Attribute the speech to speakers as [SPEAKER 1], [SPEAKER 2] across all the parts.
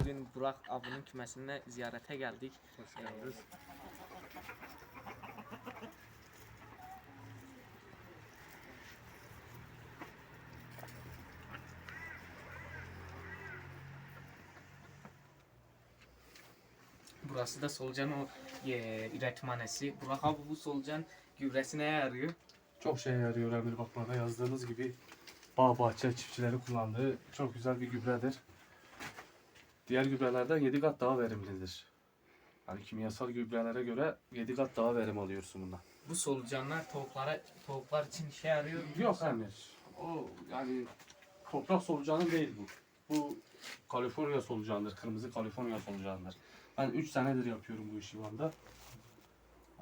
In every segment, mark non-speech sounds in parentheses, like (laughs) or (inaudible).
[SPEAKER 1] Bugün Burak abinin kümesine ziyarete geldik. Ee, Burası da solucan o e, üretimhanesi. Burak abi bu solucan gübresi neye yarıyor?
[SPEAKER 2] Çok şey yarıyor Emir Bakma'da yazdığınız gibi bağ bahçe çiftçileri kullandığı çok güzel bir gübredir. Diğer gübrelerden 7 kat daha verimlidir. Yani kimyasal gübrelere göre 7 kat daha verim alıyorsun bundan.
[SPEAKER 1] Bu solucanlar tavuklara tavuklar için işe yarıyor. mu?
[SPEAKER 2] Yok Emir. O yani toprak solucanı değil bu. Bu Kaliforniya solucanıdır. Kırmızı Kaliforniya solucanıdır. Ben 3 senedir yapıyorum bu işi şu anda.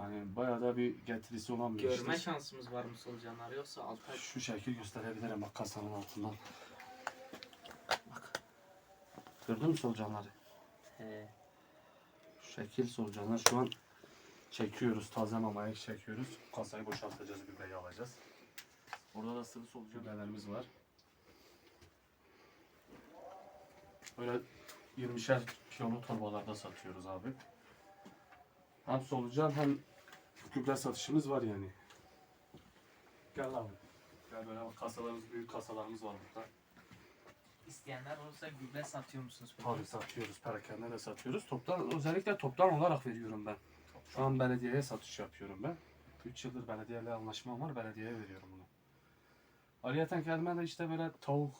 [SPEAKER 2] Hani bayağı da bir getirisi olan bir
[SPEAKER 1] Görme
[SPEAKER 2] iştir.
[SPEAKER 1] şansımız var mı solucanlar yoksa alta
[SPEAKER 2] Şu şekil gösterebilirim bak kasanın altından. Bak. Gördün mü solucanları?
[SPEAKER 1] He.
[SPEAKER 2] Şu şekil solucanlar şu an çekiyoruz. Taze mamaya çekiyoruz. Kasayı boşaltacağız, gübreyi alacağız. Burada da sıvı solucan gübrelerimiz var. Böyle 20'şer kilolu torbalarda satıyoruz abi. Hem solucan hem gübre satışımız var yani. Gel abi. Gel böyle kasalarımız, büyük kasalarımız var burada.
[SPEAKER 1] İsteyenler olursa gübre satıyor musunuz?
[SPEAKER 2] Tabii satıyoruz, perakende de satıyoruz. Toptan, özellikle toptan olarak veriyorum ben. Şu an belediyeye satış yapıyorum ben. 3 yıldır belediyeyle anlaşmam var, belediyeye veriyorum bunu. Ayrıca kendime de işte böyle tavuk,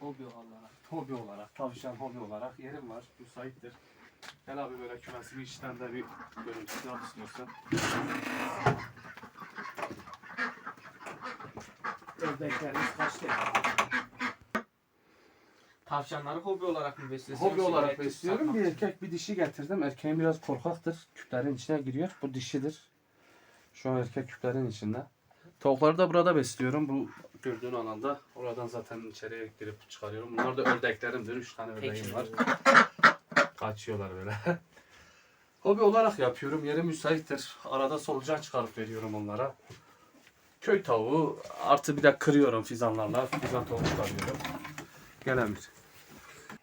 [SPEAKER 1] Hobi olarak.
[SPEAKER 2] hobi olarak, tavşan hobi olarak yerim var, müsaittir. Gel abi böyle kümesimi içten de bir görüntüsü al istiyorsan.
[SPEAKER 1] Ördeklerimiz kaç lira? Tavşanları hobi olarak mı besliyorsunuz?
[SPEAKER 2] Hobi olarak besliyorum. Bir erkek bir dişi getirdim. Erkeğin biraz korkaktır. Küplerin içine giriyor. Bu dişidir. Şu an erkek küplerin içinde. Tavukları da burada besliyorum. Bu gördüğün alanda. Oradan zaten içeriye girip çıkarıyorum. Bunlar da ördeklerimdir. Üç tane ördeğim
[SPEAKER 1] Peki.
[SPEAKER 2] var. Kaçıyorlar böyle. (laughs) Hobi olarak yapıyorum. Yeri müsaittir. Arada solucan çıkarıp veriyorum onlara. Köy tavuğu artı bir de kırıyorum fizanlarla. Fizan tavuğu çıkarıyorum. Gel Emir.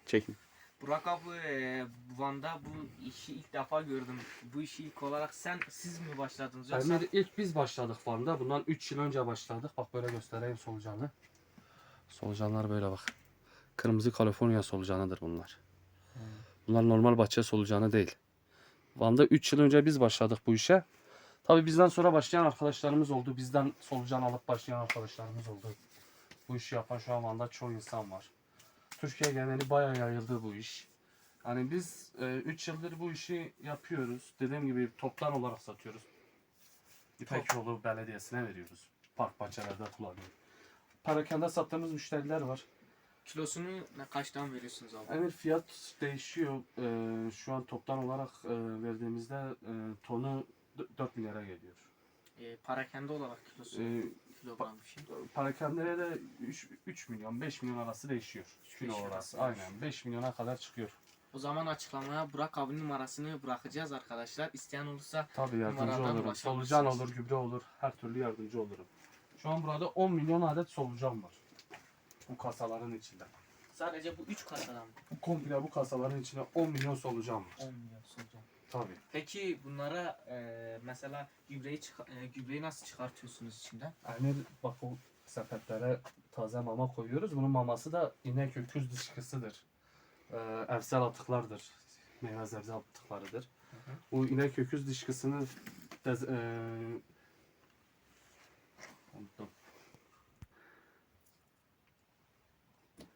[SPEAKER 2] Çekin.
[SPEAKER 1] Burak abi e, Van'da bu işi ilk defa gördüm. Bu işi ilk olarak sen siz mi başladınız yoksa?
[SPEAKER 2] Emir ilk biz başladık Van'da. Bundan 3 yıl önce başladık. Bak böyle göstereyim solucanı. Solucanlar böyle bak. Kırmızı Kaliforniya solucanıdır bunlar. Bunlar normal bahçe solucanı değil. Van'da 3 yıl önce biz başladık bu işe. Tabi bizden sonra başlayan arkadaşlarımız oldu. Bizden solucan alıp başlayan arkadaşlarımız oldu. Bu işi yapan şu an Van'da çoğu insan var. Türkiye geneli bayağı yayıldı bu iş. Hani biz 3 yıldır bu işi yapıyoruz. Dediğim gibi toptan olarak satıyoruz. İpek yolu belediyesine veriyoruz. Park bahçelerde kullanıyoruz. Parakende sattığımız müşteriler var.
[SPEAKER 1] Kilosunu ne kaçtan veriyorsunuz abi?
[SPEAKER 2] Emir fiyat değişiyor. Ee, şu an toptan olarak e, verdiğimizde e, tonu d- 4 milyara geliyor.
[SPEAKER 1] E, parakende olarak kilosu
[SPEAKER 2] Ee,
[SPEAKER 1] kilogram bir şey.
[SPEAKER 2] parakendeye de 3, 3 milyon 5 milyon arası değişiyor. Kilo
[SPEAKER 1] beş arası
[SPEAKER 2] Aynen 5 milyona kadar çıkıyor.
[SPEAKER 1] O zaman açıklamaya Burak abinin numarasını bırakacağız arkadaşlar. İsteyen olursa
[SPEAKER 2] Tabii yardımcı
[SPEAKER 1] Numaradan
[SPEAKER 2] olurum.
[SPEAKER 1] ulaşabilirsiniz.
[SPEAKER 2] Solucan olur, gübre olur. Her türlü yardımcı olurum. Şu an burada 10 milyon adet solucan var. Bu kasaların içinde.
[SPEAKER 1] sadece bu 3 kasadan mı?
[SPEAKER 2] Komple bu kasaların içinde 10 milyon solucan var.
[SPEAKER 1] 10 milyon solucan.
[SPEAKER 2] Tabii.
[SPEAKER 1] Peki bunlara e, mesela gübreyi çıka- e, gübreyi nasıl çıkartıyorsunuz içinden?
[SPEAKER 2] Emir bak o sepetlere taze mama koyuyoruz. Bunun maması da inek öküz dışkısıdır. Ee, evsel atıklardır. Meyve sebze atıklarıdır. Bu inek öküz dışkısını ee,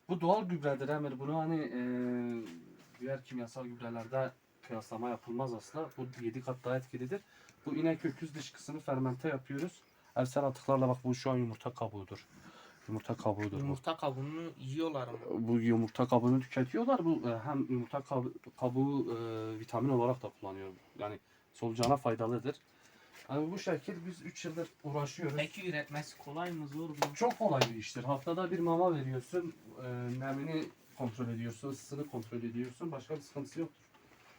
[SPEAKER 2] Bu doğal gübredir Emir. Bunu hani ee, diğer kimyasal gübrelerde kıyaslama yapılmaz aslında. Bu 7 kat daha etkilidir. Bu inek öküz dışkısını fermente yapıyoruz. Evsel atıklarla bak bu şu an yumurta kabuğudur. Yumurta kabuğudur bu.
[SPEAKER 1] Yumurta kabuğunu yiyorlar mı?
[SPEAKER 2] Bu yumurta kabuğunu tüketiyorlar. Bu e, hem yumurta kab- kabuğu e, vitamin olarak da kullanıyor. Yani solucana faydalıdır. Yani bu şekil biz 3 yıldır uğraşıyoruz.
[SPEAKER 1] Peki üretmesi kolay mı zor mu?
[SPEAKER 2] Çok kolay bir iştir. Haftada bir mama veriyorsun. E, nemini kontrol ediyorsun. ısısını kontrol ediyorsun. Başka bir sıkıntısı yoktur.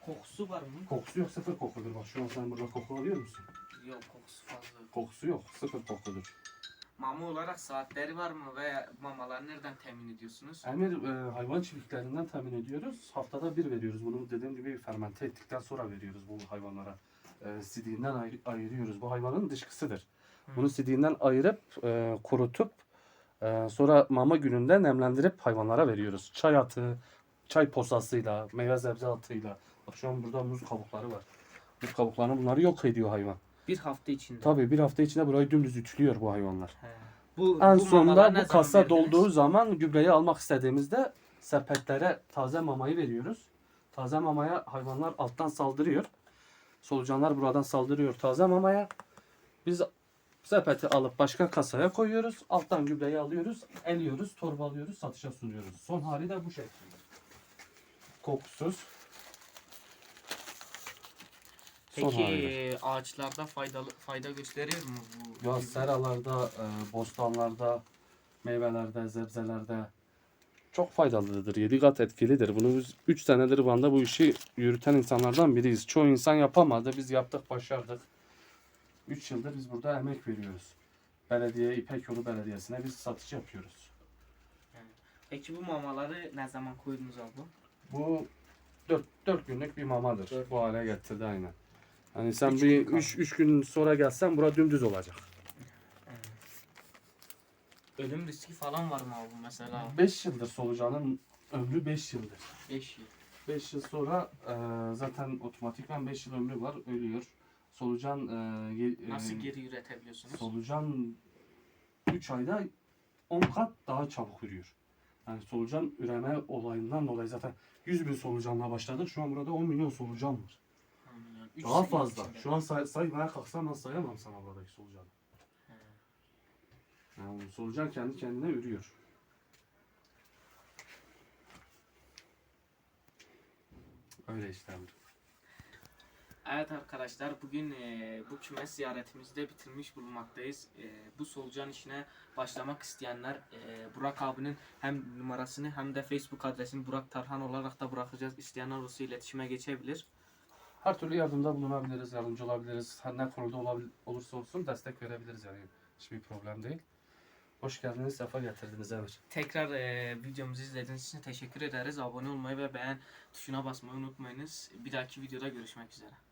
[SPEAKER 1] Kokusu var mı?
[SPEAKER 2] Kokusu yok. Sıfır kokudur. Bak şu an sen burada koku alıyor musun?
[SPEAKER 1] Yok kokusu fazla.
[SPEAKER 2] Kokusu yok. Sıfır kokudur.
[SPEAKER 1] mama olarak saatleri var mı ve mamaları nereden temin ediyorsunuz?
[SPEAKER 2] Emir e, hayvan çiftliklerinden temin ediyoruz. Haftada bir veriyoruz. Bunu dediğim gibi fermente ettikten sonra veriyoruz bu hayvanlara. E, sidiğinden ayır- ayırıyoruz. Bu hayvanın dışkısıdır. Bunu sidiğinden ayırıp e, kurutup e, sonra mama gününde nemlendirip hayvanlara veriyoruz. Çay atı, çay posasıyla, meyve sebze atıyla. Bak şu an burada muz kabukları var. Muz kabuklarını bunları yok ediyor hayvan.
[SPEAKER 1] Bir hafta içinde.
[SPEAKER 2] Tabii bir hafta içinde burayı dümdüz ütülüyor bu hayvanlar.
[SPEAKER 1] He. Bu,
[SPEAKER 2] En
[SPEAKER 1] bu
[SPEAKER 2] sonunda bu kasa
[SPEAKER 1] verdiniz?
[SPEAKER 2] dolduğu zaman gübreyi almak istediğimizde sepetlere taze mamayı veriyoruz. Taze mamaya hayvanlar alttan saldırıyor. Solucanlar buradan saldırıyor taze mamaya. Biz sepeti alıp başka kasaya koyuyoruz. Alttan gübreyi alıyoruz, eliyoruz, torbalıyoruz, satışa sunuyoruz. Son hali de bu şekilde. Kokusuz. Son
[SPEAKER 1] Peki ağaçlarda faydalı fayda gösteriyor mu bu?
[SPEAKER 2] Ya seralarda, e, bostanlarda, meyvelerde, sebzelerde çok faydalıdır. 7 kat etkilidir. Bunu biz 3 senedir Van'da bu işi yürüten insanlardan biriyiz. Çoğu insan yapamadı. Biz yaptık, başardık. 3 yıldır biz burada emek veriyoruz. Belediye, İpek Yolu Belediyesi'ne biz satış yapıyoruz.
[SPEAKER 1] Peki bu mamaları ne zaman koydunuz abi?
[SPEAKER 2] Bu 4, 4 günlük bir mamadır.
[SPEAKER 1] Dört
[SPEAKER 2] Bu hale getirdi aynen. Hani sen
[SPEAKER 1] Üç
[SPEAKER 2] bir
[SPEAKER 1] gün
[SPEAKER 2] 3 3 gün sonra gelsen bura dümdüz olacak.
[SPEAKER 1] Ölüm riski falan var mı abi mesela?
[SPEAKER 2] 5 yıldır solucanın ömrü 5 yıldır.
[SPEAKER 1] 5 yıl.
[SPEAKER 2] 5 yıl sonra e, zaten otomatikman 5 yıl ömrü var, ölüyor. Solucan e, ge- e,
[SPEAKER 1] Nasıl geri üretebiliyorsunuz?
[SPEAKER 2] solucan 3 ayda 10 kat daha çabuk ürüyor. Yani solucan üreme olayından dolayı zaten 100 bin solucanla başladık. Şu an burada 10 milyon solucan var.
[SPEAKER 1] Anlıyorum. Üç
[SPEAKER 2] Daha
[SPEAKER 1] sene
[SPEAKER 2] fazla.
[SPEAKER 1] içinde.
[SPEAKER 2] Şu an say saymaya kalksam ben sayamam sana buradaki solucanı. Yani solucan kendi kendine ürüyor. Öyle işte. Emre.
[SPEAKER 1] Evet arkadaşlar bugün e, bu kümes ziyaretimizi de bitirmiş bulunmaktayız. E, bu solucan işine başlamak isteyenler e, Burak abinin hem numarasını hem de Facebook adresini Burak Tarhan olarak da bırakacağız. İsteyenler olursa iletişime geçebilir.
[SPEAKER 2] Her türlü yardımda bulunabiliriz, yardımcı olabiliriz. Her ne konuda olabil- olursa olsun destek verebiliriz yani. Hiçbir problem değil. Hoş geldiniz, sefa getirdiniz Emir.
[SPEAKER 1] Tekrar e, videomuzu izlediğiniz için teşekkür ederiz. Abone olmayı ve beğen tuşuna basmayı unutmayınız. Bir dahaki videoda görüşmek üzere.